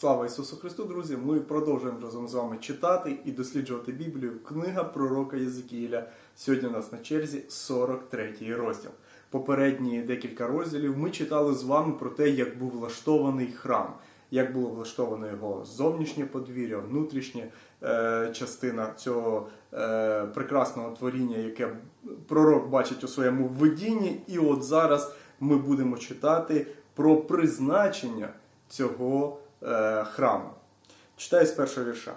Слава Ісусу Христу, друзі! Ми продовжуємо разом з вами читати і досліджувати Біблію. Книга пророка Єзекіїля. Сьогодні у нас на черзі 43 розділ. Попередні декілька розділів ми читали з вами про те, як був влаштований храм, як було влаштовано його зовнішнє подвір'я, внутрішня е, частина цього е, прекрасного творіння, яке пророк бачить у своєму видінні. І от зараз ми будемо читати про призначення цього храму. Читаю з першого вірша.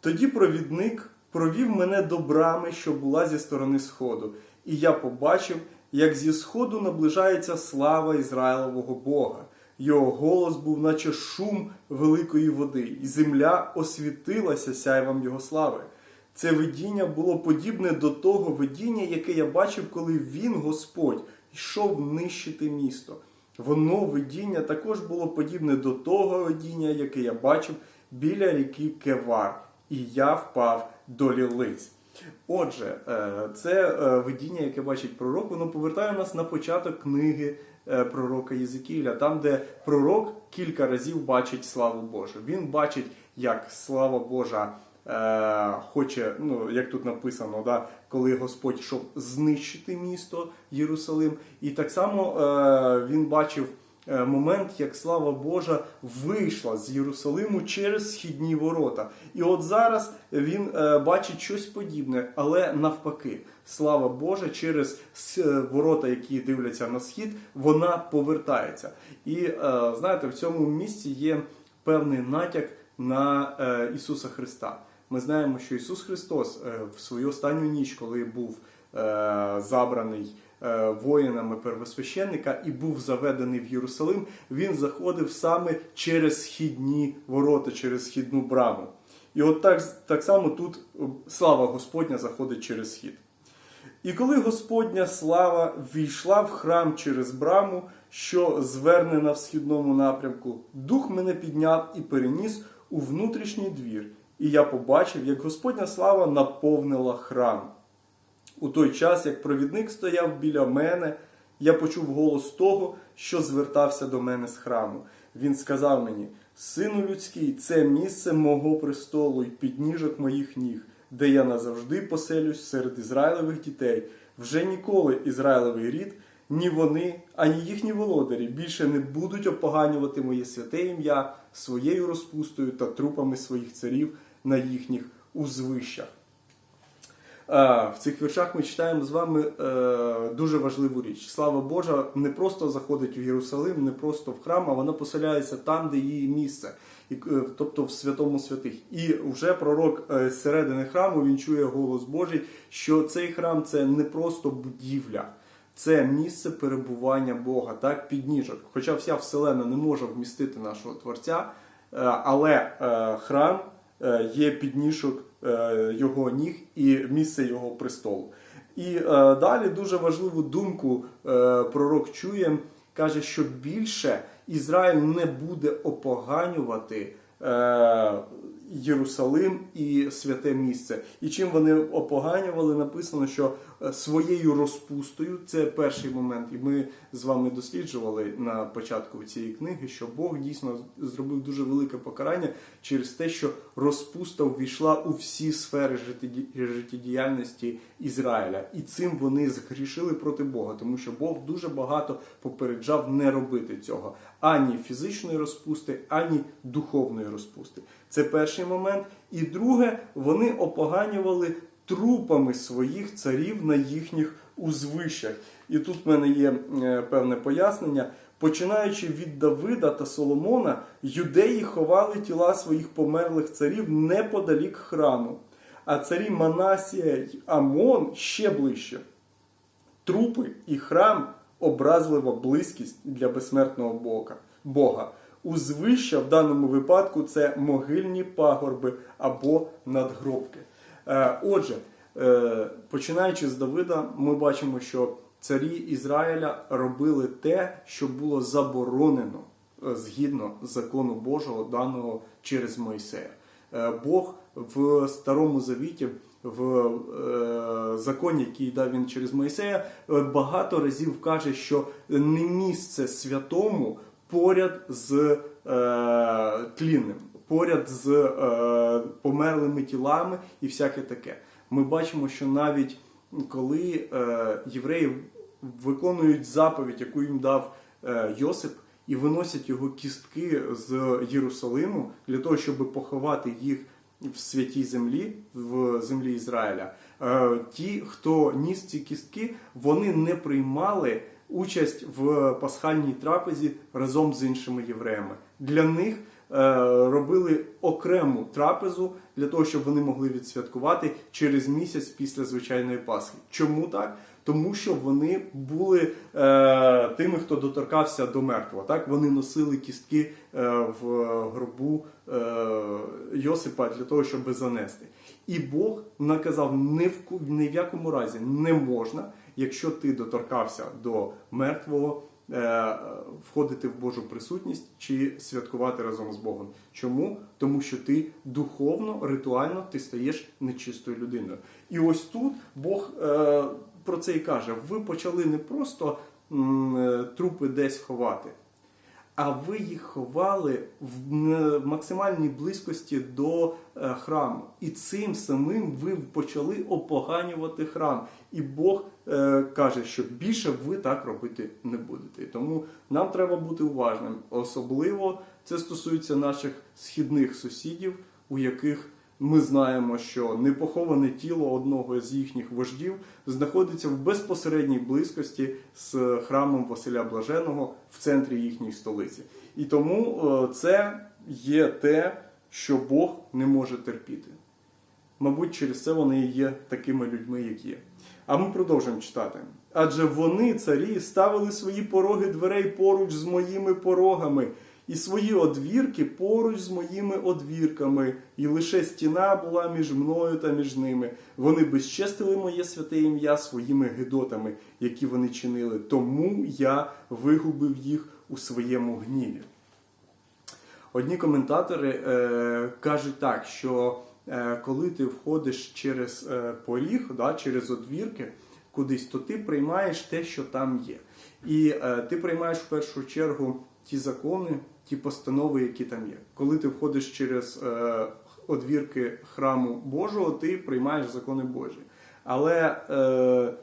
Тоді провідник провів мене до брами, що була зі сторони сходу, і я побачив, як зі сходу наближається слава Ізраїлового Бога. Його голос був, наче шум великої води, і земля освітилася сяйвом його слави. Це видіння було подібне до того видіння, яке я бачив, коли він, Господь, йшов нищити місто. Воно видіння також було подібне до того видіння, яке я бачив біля ріки Кевар, і я впав до лілиць. Отже, е, це е, видіння, яке бачить пророк, воно повертає нас на початок книги е, пророка Єзекіля, там, де пророк кілька разів бачить славу Божу. Він бачить, як слава Божа хоче, ну як тут написано, да, коли Господь йшов знищити місто Єрусалим. І так само е, він бачив е, момент, як слава Божа вийшла з Єрусалиму через східні ворота. І от зараз він е, бачить щось подібне, але навпаки, слава Божа через е, ворота, які дивляться на схід, вона повертається. І е, знаєте, в цьому місці є певний натяк на е, Ісуса Христа. Ми знаємо, що Ісус Христос е, в свою останню ніч, коли був е, забраний е, воїнами первосвященника і був заведений в Єрусалим, він заходив саме через східні ворота, через східну браму. І от так, так само тут слава Господня заходить через схід. І коли Господня слава війшла в храм через браму, що звернена в східному напрямку, дух мене підняв і переніс у внутрішній двір, і я побачив, як Господня слава наповнила храм. У той час, як провідник стояв біля мене, я почув голос того, що звертався до мене з храму. Він сказав мені: Сину людський, це місце мого престолу і підніжок моїх ніг, де я назавжди поселюсь серед Ізраїлевих дітей. Вже ніколи Ізраїлевий рід, ні вони, ані їхні володарі більше не будуть опоганювати моє святе ім'я своєю розпустою та трупами своїх царів на їхніх узвищах. Е, В цих віршах ми читаємо з вами е, дуже важливу річ. Слава Божа не просто заходить в Єрусалим, не просто в храм, а вона поселяється там, де її місце, е, тобто в святому святих. І вже пророк з середини храму він чує голос Божий, що цей храм це не просто будівля. Це місце перебування Бога, так, підніжок. Хоча вся вселена не може вмістити нашого Творця, але храм є підніжок е, його ніг і місце його престолу. І е, далі дуже важливу думку е, пророк чує, каже, що більше Ізраїль не буде опоганювати. Єрусалим і святе місце. І чим вони опоганювали, написано, що е, своєю розпустою це перший момент. І ми з вами досліджували на початку цієї книги, що Бог дійсно зробив дуже велике покарання через те, що розпуста ввійшла у всі сфери життєді- життєдіяльності Ізраїля, і цим вони згрішили проти Бога, тому що Бог дуже багато попереджав не робити цього ані фізичної розпусти, ані духовної розпусти. Це перший момент. І друге, вони опоганювали трупами своїх царів на їхніх узвищах. І тут в мене є е, певне пояснення. Починаючи від Давида та Соломона, юдеї ховали тіла своїх померлих царів неподалік храму, а царі Манасія й Амон ще ближче. Трупи і храм образлива близькість для безсмертного Бога. Узвища в даному випадку це могильні пагорби або надгробки. Е, Отже, е, починаючи з Давида, ми бачимо, що царі Ізраїля робили те, що було заборонено е, згідно закону Божого, даного через Мойсея. Бог в Старому Завіті, в законі, який дав він через Мойсея, багато разів каже, що не місце святому поряд з е, тлінним, поряд з е, померлими тілами і всяке таке. Ми бачимо, що навіть коли е, євреї виконують заповідь, яку їм дав е, Йосип, і виносять його кістки з Єрусалиму для того, щоб поховати їх в святій землі, в землі Ізраїля. Е, ті, хто ніс ці кістки, вони не приймали участь в пасхальній трапезі разом з іншими євреями. Для них е, робили окрему трапезу для того, щоб вони могли відсвяткувати через місяць після звичайної Пасхи. Чому так? Тому що вони були е, тими, хто доторкався до мертвого. Так вони носили кістки е, в гробу е, Йосипа для того, щоб занести. І Бог наказав ні в, ні в якому разі не можна, якщо ти доторкався до мертвого, е, входити в Божу присутність чи святкувати разом з Богом. Чому? Тому що ти духовно, ритуально ти стаєш нечистою людиною. І ось тут Бог е, про це і каже: ви почали не просто е, трупи десь ховати. А ви їх ховали в максимальній близькості до е, храму. І цим самим ви почали опоганювати храм. І Бог е, каже, що більше ви так робити не будете. І тому нам треба бути уважним. Особливо це стосується наших східних сусідів, у яких ми знаємо, що непоховане тіло одного з їхніх вождів знаходиться в безпосередній близькості з храмом Василя Блаженого в центрі їхньої столиці. І тому е, це є те, що Бог не може терпіти. Мабуть, через це вони є такими людьми, як є. А ми продовжуємо читати. Адже вони, царі, ставили свої пороги дверей поруч з моїми порогами, і свої одвірки поруч з моїми одвірками, і лише стіна була між мною та між ними. Вони безчестили моє святе ім'я своїми гидотами, які вони чинили. Тому я вигубив їх у своєму гніві. Одні коментатори е, кажуть так, що е, коли ти входиш через е, поріг, да, через одвірки кудись, то ти приймаєш те, що там є. І е, ти приймаєш в першу чергу ті закони, ті постанови, які там є. Коли ти входиш через е, одвірки храму Божого, ти приймаєш закони Божі. Але е,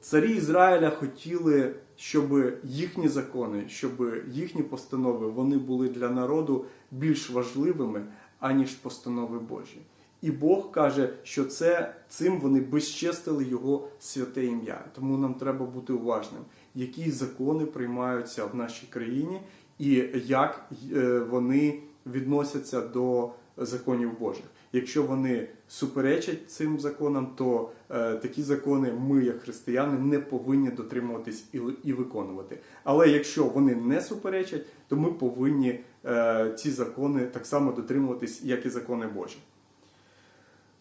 царі Ізраїля хотіли, щоб їхні закони, щоб їхні постанови вони були для народу більш важливими, аніж постанови Божі. І Бог каже, що це цим вони безчестили його святе ім'я. Тому нам треба бути уважним, які закони приймаються в нашій країні і як е, вони відносяться до законів Божих. Якщо вони суперечать цим законам, то е, такі закони ми, як християни, не повинні дотримуватись і, і виконувати. Але якщо вони не суперечать, то ми повинні е, ці закони так само дотримуватись, як і закони Божі.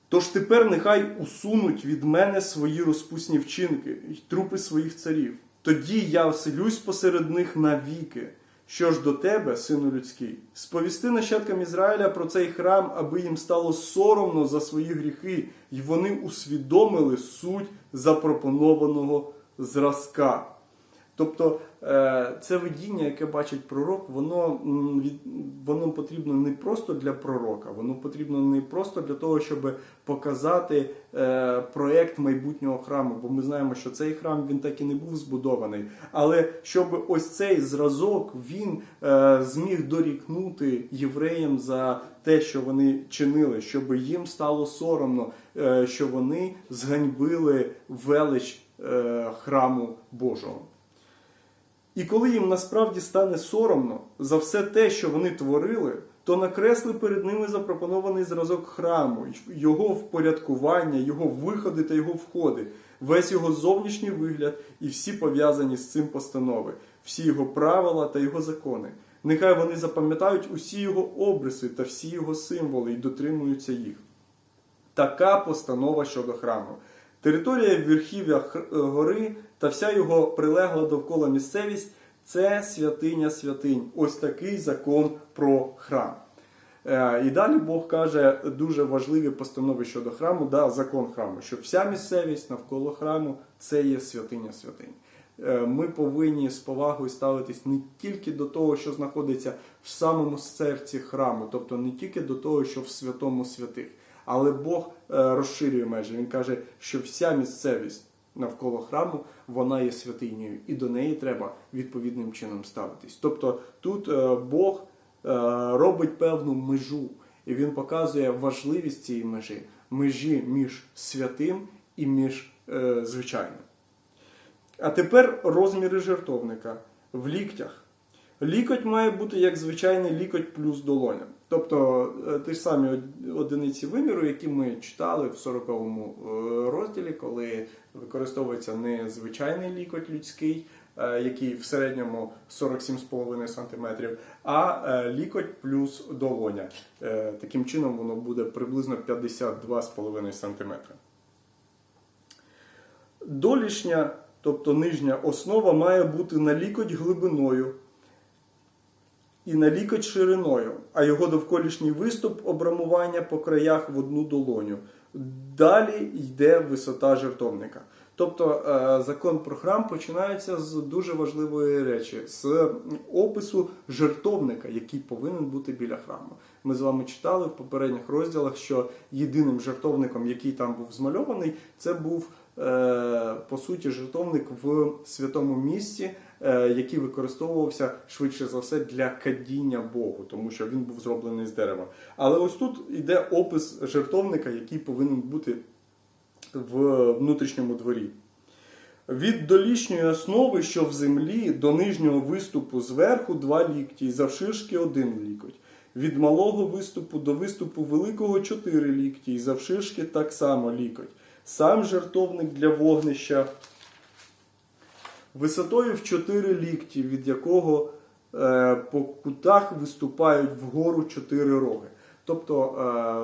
Тож тепер нехай усунуть від мене свої розпусні вчинки й трупи своїх царів. Тоді я оселюсь посеред них навіки. Що ж до тебе, сину людський, сповісти нащадкам Ізраїля про цей храм, аби їм стало соромно за свої гріхи, і вони усвідомили суть запропонованого зразка. Тобто е, це видіння, яке бачить пророк, воно, воно потрібно не просто для пророка, воно потрібно не просто для того, щоб показати е, проект майбутнього храму, бо ми знаємо, що цей храм він так і не був збудований. Але щоб ось цей зразок він е, зміг дорікнути євреям за те, що вони чинили, щоб їм стало соромно, що вони зганьбили велич храму Божого. І коли їм насправді стане соромно за все те, що вони творили, то накресли перед ними запропонований зразок храму, його впорядкування, його виходи та його входи, весь його зовнішній вигляд і всі пов'язані з цим постанови, всі його правила та його закони. Нехай вони запам'ятають усі його обриси та всі його символи і дотримуються їх. Така постанова щодо храму. Територія верхів'я гори та вся його прилегла довкола місцевість це святиня святинь. Ось такий закон про храм. Е, І далі Бог каже дуже важливі постанови щодо храму, да, закон храму, що вся місцевість навколо храму це є святиня святинь. е, ми повинні з повагою ставитись не тільки до того, що знаходиться в самому серці храму, тобто не тільки до того, що в святому святих. Але Бог е, розширює межі. Він каже, що вся місцевість навколо храму вона є святинею, і до неї треба відповідним чином ставитись. Тобто тут е, Бог е, робить певну межу, і він показує важливість цієї межі, межі між святим і між е, звичайним. А тепер розміри жертовника в ліктях. Лікоть має бути як звичайний лікоть плюс долоня. Тобто е, ті ж самі одиниці виміру, які ми читали в 40-му е, розділі, коли використовується не звичайний лікоть людський, е, який в середньому 47,5 см, а лікоть плюс долоня. Таким чином воно буде приблизно 52,5 см. Долішня, тобто нижня основа, має бути на лікоть глибиною і на лікоть шириною, а його довколішній виступ обрамування по краях в одну долоню. Далі йде висота жертовника. Тобто е, закон про храм починається з дуже важливої речі, з опису жертовника, який повинен бути біля храму. Ми з вами читали в попередніх розділах, що єдиним жертовником, який там був змальований, це був е, по суті жертовник в святому місці, який використовувався швидше за все для кадіння Богу, тому що він був зроблений з дерева. Але ось тут йде опис жертовника, який повинен бути в внутрішньому дворі. Від долішньої основи, що в землі, до нижнього виступу зверху два лікті, і завширшки один лікоть. Від малого виступу до виступу великого чотири лікті, і завширшки так само лікоть. Сам жертовник для вогнища висотою в 4 лікті, від якого е, по кутах виступають вгору 4 роги. Тобто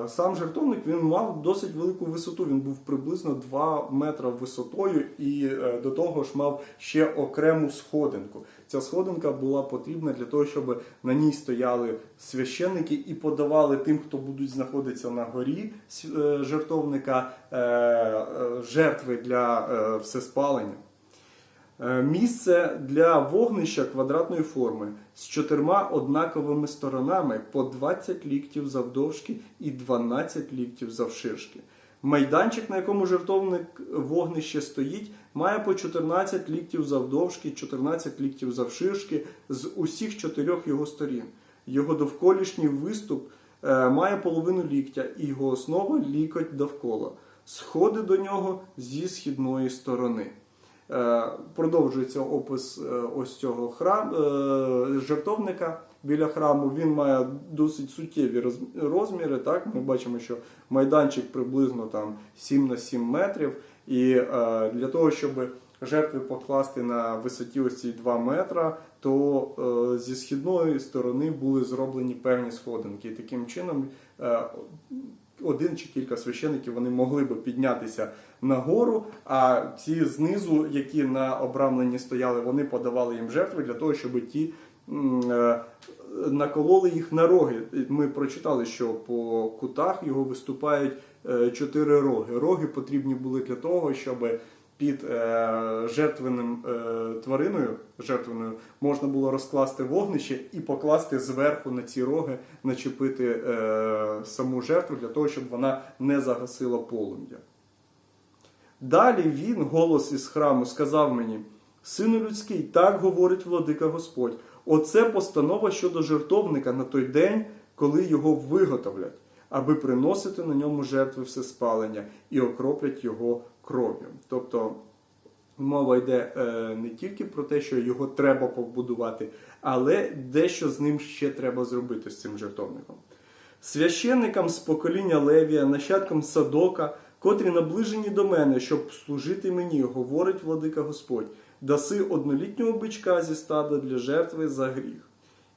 е, сам жертовник він мав досить велику висоту. Він був приблизно 2 метри висотою і е, до того ж мав ще окрему сходинку. Ця сходинка була потрібна для того, щоб на ній стояли священники і подавали тим, хто будуть знаходитися на горі е, жертовника, е, е, жертви для всеспалення. Е, Місце для вогнища квадратної форми з чотирма однаковими сторонами по 20 ліктів завдовжки і 12 ліктів завширшки. Майданчик, на якому жертовник вогнище стоїть, має по 14 ліктів завдовжки, 14 ліктів завширшки з усіх чотирьох його сторін. Його довколішній виступ е, має половину ліктя, і його основа лікоть довкола. Сходи до нього зі східної сторони. Е, Продовжується опис е, ось цього храм, е, жертовника біля храму. Він має досить суттєві розміри. Так? Ми бачимо, що майданчик приблизно там 7 на 7 метрів. І для того, щоб жертви покласти на висоті ось ці 2 метра, то зі східної сторони були зроблені певні сходинки. Таким чином один чи кілька священиків вони могли би піднятися нагору, а ці знизу, які на обрамленні стояли, вони подавали їм жертви для того, щоб ті е, накололи їх на роги. Ми прочитали, що по кутах його виступають е, чотири роги. Роги потрібні були для того, щоб під е, жертвеним е, твариною жертвеною можна було розкласти вогнище і покласти зверху на ці роги, начепити е, саму жертву для того, щоб вона не загасила полум'я. Далі він, голос із храму, сказав мені: Сину людський, так говорить владика Господь. Оце постанова щодо жертовника на той день, коли його виготовлять, аби приносити на ньому жертви всеспалення і окроплять його кров'ю. Тобто мова йде е, не тільки про те, що його треба побудувати, але дещо з ним ще треба зробити з цим жертовником. Священникам з покоління Левія, нащадкам Садока, котрі наближені до мене, щоб служити мені, говорить владика Господь, даси однолітнього бичка зі стада для жертви за гріх.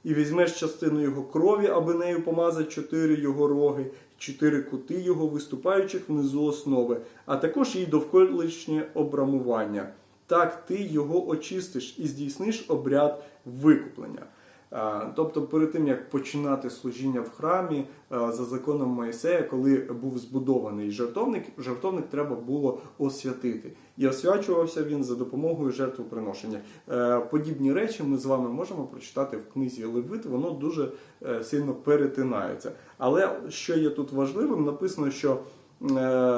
І візьмеш частину його крові, аби нею помазати чотири його роги, чотири кути його, виступаючих внизу основи, а також її довколишнє обрамування. Так ти його очистиш і здійсниш обряд викуплення. Тобто, перед тим як починати служіння в храмі е, за законом Моїсея, коли був збудований жертовник, жертовник треба було освятити. І освячувався він за допомогою жертвоприношення. Е, Подібні речі ми з вами можемо прочитати в книзі Левит, воно дуже е, сильно перетинається. Але що є тут важливим, написано, що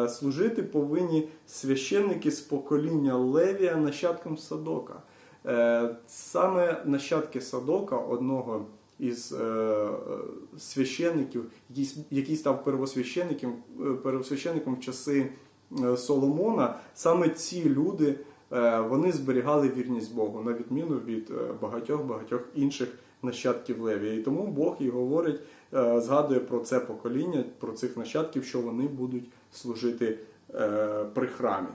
служити повинні священники з покоління Левія нащадкам Садока. Е, Саме нащадки Садока, одного із е, священників, який, став первосвященником, е, первосвященником в часи Соломона, саме ці люди вони зберігали вірність Богу, на відміну від багатьох-багатьох інших нащадків Левія. І тому Бог і говорить, згадує про це покоління, про цих нащадків, що вони будуть служити при храмі.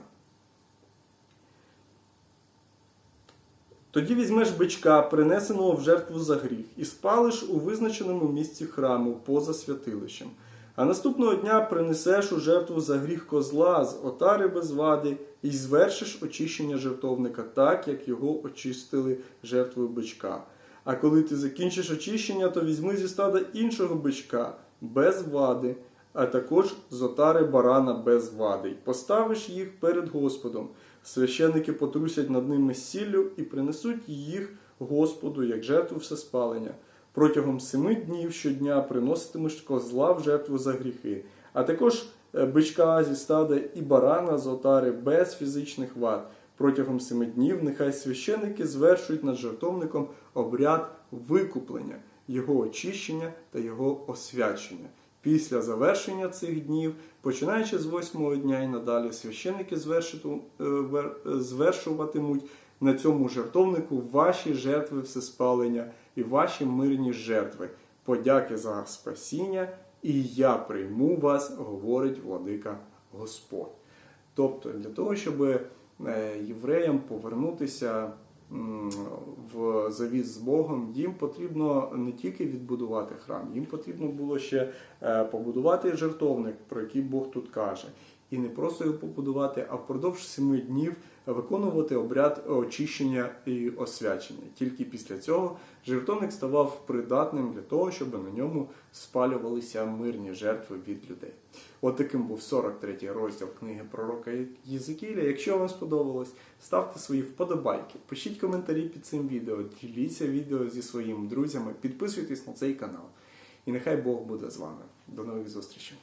Тоді візьмеш бичка, принесеного в жертву за гріх, і спалиш у визначеному місці храму поза святилищем. А наступного дня принесеш у жертву за гріх козла з отари без вади, і звершиш очищення жертовника так, як його очистили жертвою бичка. А коли ти закінчиш очищення, то візьми зі стада іншого бичка без вади, а також з отари барана без вади, й поставиш їх перед Господом. Священники потрусять над ними сіллю і принесуть їх Господу як жертву всеспалення. Протягом семи днів щодня приноситимеш козла в жертву за гріхи, а також е, бичка зі стада і барана з отари без фізичних вад. Протягом семи днів нехай священники звершують над жертовником обряд викуплення, його очищення та його освячення. Після завершення цих днів, починаючи з восьмого дня і надалі, священники звершиту- е, е, звершуватимуть на цьому жертовнику ваші жертви всеспалення і ваші мирні жертви, подяки за спасіння, і я прийму вас, говорить владика Господь. Тобто, для того, щоб е, євреям повернутися в завіс з Богом, їм потрібно не тільки відбудувати храм, їм потрібно було ще е, побудувати жертовник, про який Бог тут каже. І не просто його побудувати, а впродовж семи днів виконувати обряд очищення і освячення. Тільки після цього жертовник ставав придатним для того, щоб на ньому спалювалися мирні жертви від людей. От таким був 43 розділ книги пророка Єзекіля. Якщо вам сподобалось, ставте свої вподобайки, пишіть коментарі під цим відео, діліться відео зі своїми друзями, підписуйтесь на цей канал. І нехай Бог буде з вами. До нових зустрічей!